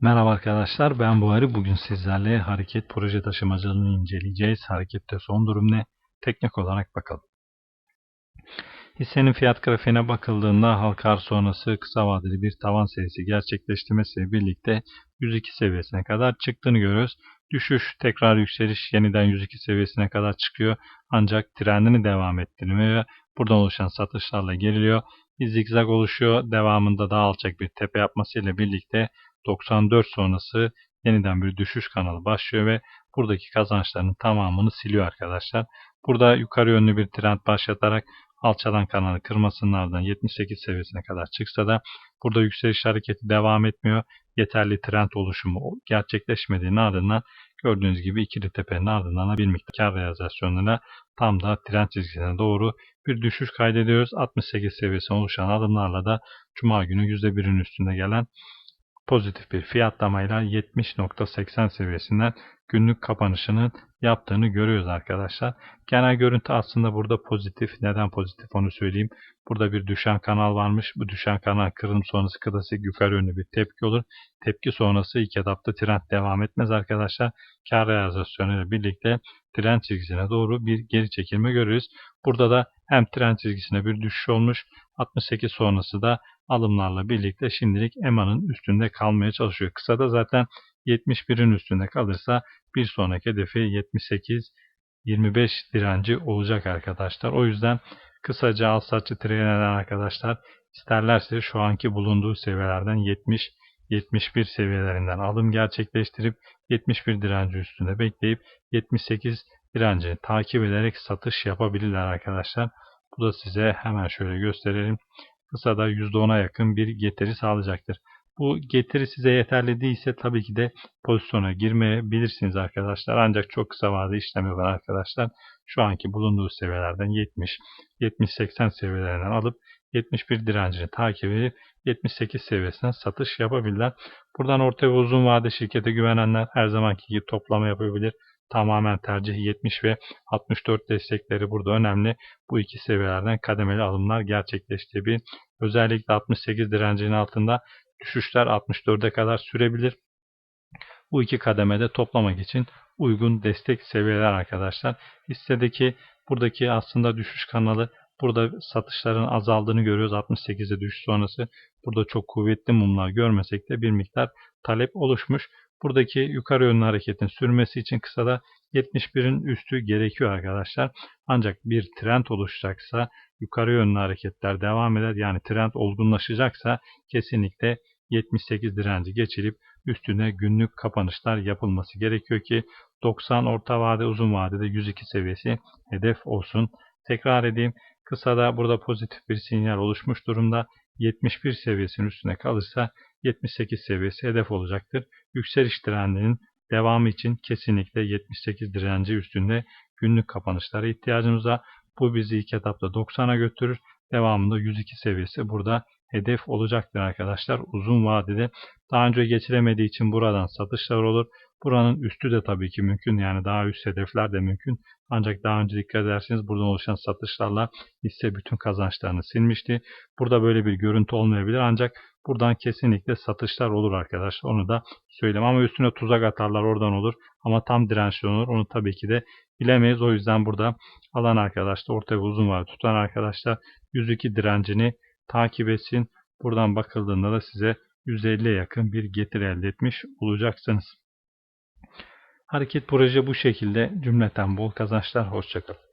Merhaba arkadaşlar ben Buhari. Bugün sizlerle hareket proje taşımacılığını inceleyeceğiz. Harekette son durum ne? Teknik olarak bakalım. Hissenin fiyat grafiğine bakıldığında halka arz sonrası kısa vadeli bir tavan serisi gerçekleştirmesiyle birlikte 102 seviyesine kadar çıktığını görüyoruz. Düşüş, tekrar yükseliş yeniden 102 seviyesine kadar çıkıyor. Ancak trendini devam ettirmiyor buradan oluşan satışlarla geriliyor. Bir zigzag oluşuyor. Devamında daha alçak bir tepe yapmasıyla birlikte 94 sonrası yeniden bir düşüş kanalı başlıyor ve buradaki kazançların tamamını siliyor arkadaşlar. Burada yukarı yönlü bir trend başlatarak alçalan kanalı kırmasının ardından 78 seviyesine kadar çıksa da burada yükseliş hareketi devam etmiyor. Yeterli trend oluşumu gerçekleşmediğinin ardından gördüğünüz gibi ikili tepenin ardından bir miktar kar realizasyonuna tam da trend çizgisine doğru bir düşüş kaydediyoruz. 68 seviyesine oluşan adımlarla da Cuma günü %1'in üstünde gelen pozitif bir fiyatlamayla 70.80 seviyesinden günlük kapanışının yaptığını görüyoruz arkadaşlar. Genel görüntü aslında burada pozitif. Neden pozitif onu söyleyeyim. Burada bir düşen kanal varmış. Bu düşen kanal kırılım sonrası klasik yukarı yönlü bir tepki olur. Tepki sonrası ilk etapta trend devam etmez arkadaşlar. Kar realizasyonu ile birlikte trend çizgisine doğru bir geri çekilme görürüz. Burada da hem trend çizgisine bir düşüş olmuş. 68 sonrası da alımlarla birlikte şimdilik EMA'nın üstünde kalmaya çalışıyor. Kısada zaten 71'in üstünde kalırsa bir sonraki hedefi 78 25 direnci olacak arkadaşlar. O yüzden kısaca al satçı trader arkadaşlar isterlerse şu anki bulunduğu seviyelerden 70 71 seviyelerinden alım gerçekleştirip 71 direnci üstünde bekleyip 78 direncini takip ederek satış yapabilirler arkadaşlar. Bu da size hemen şöyle gösterelim. Kısada %10'a yakın bir getiri sağlayacaktır. Bu getiri size yeterli değilse tabii ki de pozisyona girmeyebilirsiniz arkadaşlar. Ancak çok kısa vade işlemi var arkadaşlar. Şu anki bulunduğu seviyelerden 70, 70-80 seviyelerinden alıp 71 direncini takip edip 78 seviyesinden satış yapabilirler. Buradan orta ve uzun vade şirkete güvenenler her zamanki gibi toplama yapabilir. Tamamen tercih 70 ve 64 destekleri burada önemli. Bu iki seviyelerden kademeli alımlar gerçekleştiği özellikle 68 direncinin altında düşüşler 64'e kadar sürebilir. Bu iki kademede toplamak için uygun destek seviyeler arkadaşlar. Hissedeki buradaki aslında düşüş kanalı burada satışların azaldığını görüyoruz. 68'e düşüş sonrası burada çok kuvvetli mumlar görmesek de bir miktar talep oluşmuş. Buradaki yukarı yönlü hareketin sürmesi için kısada 71'in üstü gerekiyor arkadaşlar. Ancak bir trend oluşacaksa yukarı yönlü hareketler devam eder. Yani trend olgunlaşacaksa kesinlikle 78 direnci geçilip üstüne günlük kapanışlar yapılması gerekiyor ki 90 orta vade uzun vadede 102 seviyesi hedef olsun. Tekrar edeyim. Kısada burada pozitif bir sinyal oluşmuş durumda. 71 seviyesinin üstüne kalırsa 78 seviyesi hedef olacaktır. Yükseliş trendinin devamı için kesinlikle 78 direnci üstünde günlük kapanışlara ihtiyacımız var. Bu bizi ilk etapta 90'a götürür. Devamında 102 seviyesi burada hedef olacaktır arkadaşlar. Uzun vadede daha önce geçiremediği için buradan satışlar olur. Buranın üstü de tabii ki mümkün. Yani daha üst hedefler de mümkün. Ancak daha önce dikkat ederseniz buradan oluşan satışlarla hisse bütün kazançlarını silmişti. Burada böyle bir görüntü olmayabilir. Ancak buradan kesinlikle satışlar olur arkadaşlar. Onu da söyleyeyim. Ama üstüne tuzak atarlar oradan olur. Ama tam dirençli olur. Onu tabii ki de bilemeyiz. O yüzden burada alan arkadaşlar orta ve uzun var tutan arkadaşlar 102 direncini takip etsin. Buradan bakıldığında da size 150'ye yakın bir getir elde etmiş olacaksınız. Hareket proje bu şekilde cümleten bol kazançlar. Hoşçakalın.